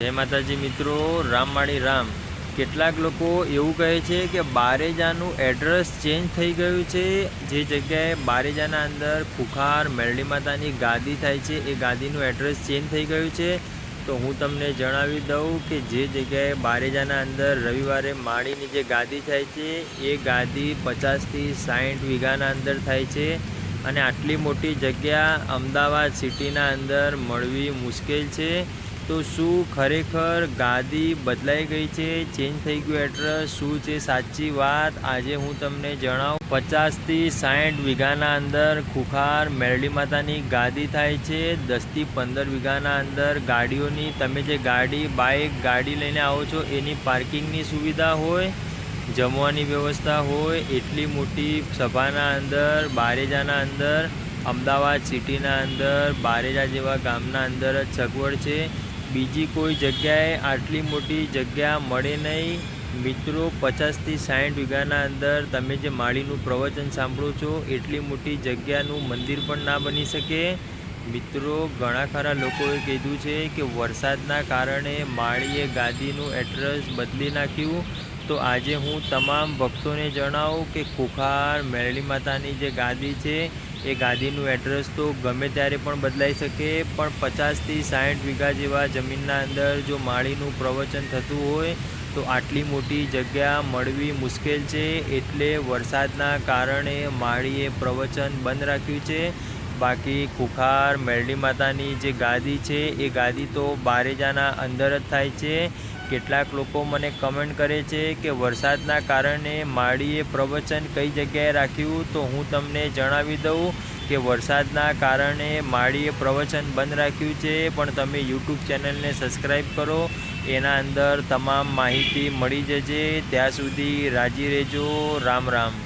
જય માતાજી મિત્રો રામમાળી રામ. કેટલાક લોકો એવું કહે છે કે બારેજાનું એડ્રેસ ચેન્જ થઈ ગયું છે. જે જગ્યાએ બારેજાના અંદર ફુખાર મેરડી માતાની ગાદી થાય છે, એ ગાદીનું એડ્રેસ ચેન્જ થઈ ગયું છે. તો હું તમને જણાવી દઉં કે જે જગ્યાએ બારેજાના અંદર રવિવારે માળીની જે ગાદી થાય છે, એ ગાદી પચાસથી સાઠ વીઘાના અંદર થાય છે. અને આટલી મોટી જગ્યા અમદાવાદ સિટીના અંદર મળવી મુશ્કેલ છે. તો શું ખરેખર ગાદી બદલાઈ ગઈ છે? ચેન્જ થઈ ગયું એડ્રેસ શું છે? સાચી વાત, આજે હું તમને જણાવું. પચાસથી સાઠ વીઘાના અંદર ખુખાર મેરડી માતાની ગાદી થાય છે. દસથી પંદર વીઘાના અંદર ગાડીઓની, તમે જે ગાડી બાઇક ગાડી લઈને આવો છો, એની પાર્કિંગની સુવિધા હોય, જમવાની વ્યવસ્થા હોય, એટલી મોટી સભાના અંદર, બારેજાના અંદર, અમદાવાદ સિટીના અંદર, બારેજા જેવા ગામના અંદર જ સગવડ છે. બીજી કોઈ જગ્યાએ આટલી મોટી જગ્યા મળે નહીં. મિત્રો, પચાસથી સાઠ વીઘાના અંદર તમે જે માળીનું પ્રવચન સાંભળો છો, એટલી મોટી જગ્યાનું મંદિર પણ ના બની શકે. મિત્રો, ઘણા ખરા લોકોએ કીધું છે કે વરસાદના કારણે માળીએ ગાદીનું એડ્રેસ બદલી નાખ્યું. તો આજે હું તમામ ભક્તોને જણાવું કે ખોખાર મેરળી માતાની જે ગાદી છે એ ગાદીનું એડ્રેસ તો ગમે ત્યારે પણ બદલાઈ શકે, પણ પચાસથી સાઠ વીઘા જેવા જમીનના અંદર જો માળીનું પ્રવચન થતું હોય, તો આટલી મોટી જગ્યા મળવી મુશ્કેલ છે. એટલે વરસાદના કારણે માળીએ પ્રવચન બંધ રાખ્યું છે. બાકી ખુખાર મેરડી માતાની જે ગાદી છે, એ ગાદી તો બારેજાના અંદર જ થાય છે. કેટલાક લોકો મને કમેન્ટ કરે છે કે વરસાદના કારણે માળીએ પ્રવચન કઈ જગ્યાએ રાખ્યું? તો હું તમને જણાવી દઉં કે વરસાદના કારણે માળીએ પ્રવચન બંધ રાખ્યું છે, પણ તમે યુટ્યુબ ચેનલને સબસ્ક્રાઈબ કરો. એના અંદર તમામ માહિતી મળી જશે ત્યાં સુધી રાજી રહેજો. રામ રામ.